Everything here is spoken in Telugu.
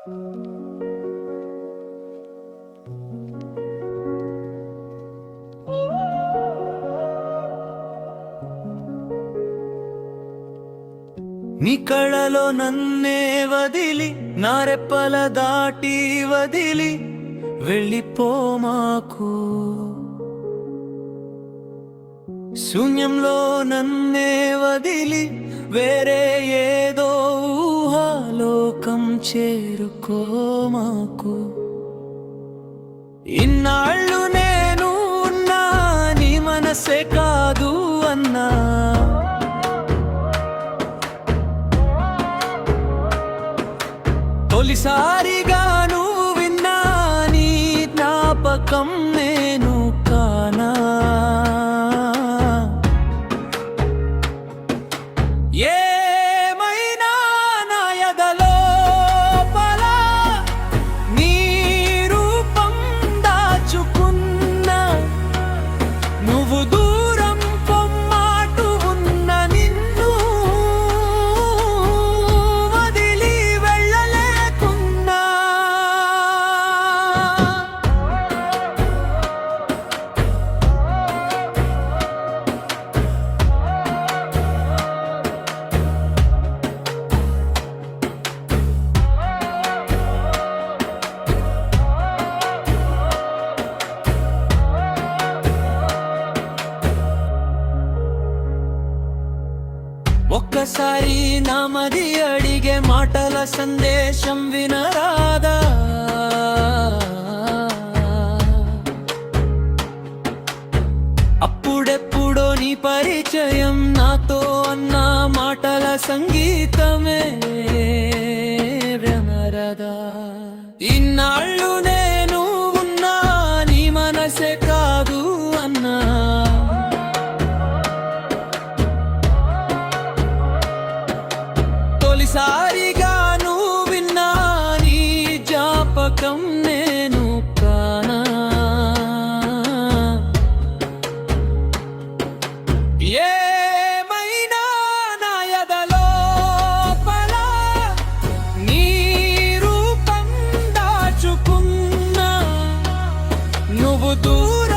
నీ కళలో నన్నే వదిలి నారెప్పల దాటి వదిలి వెళ్ళిపోమాకు శూన్యంలో నన్నే వదిలి వేరే ఏదో ఊహాలోకం చేరుకోమాకు. ఇన్నాళ్ళు నేను ఉన్నా నీ మనసే కాదు అన్నా. తొలిసారిగా నువ్వు దూరం ఒక్కసారి నామది అడిగే మాటల సందేశం వినరాదా? అప్పుడెప్పుడో నీ పరిచయం నాతో అన్న మాటల సంగీతమే వినరదా? ఇన్నాళ్ళునే తొలిసారిగా విన్నా నీ జ్ఞాపకం నేను నువ్వు దూరం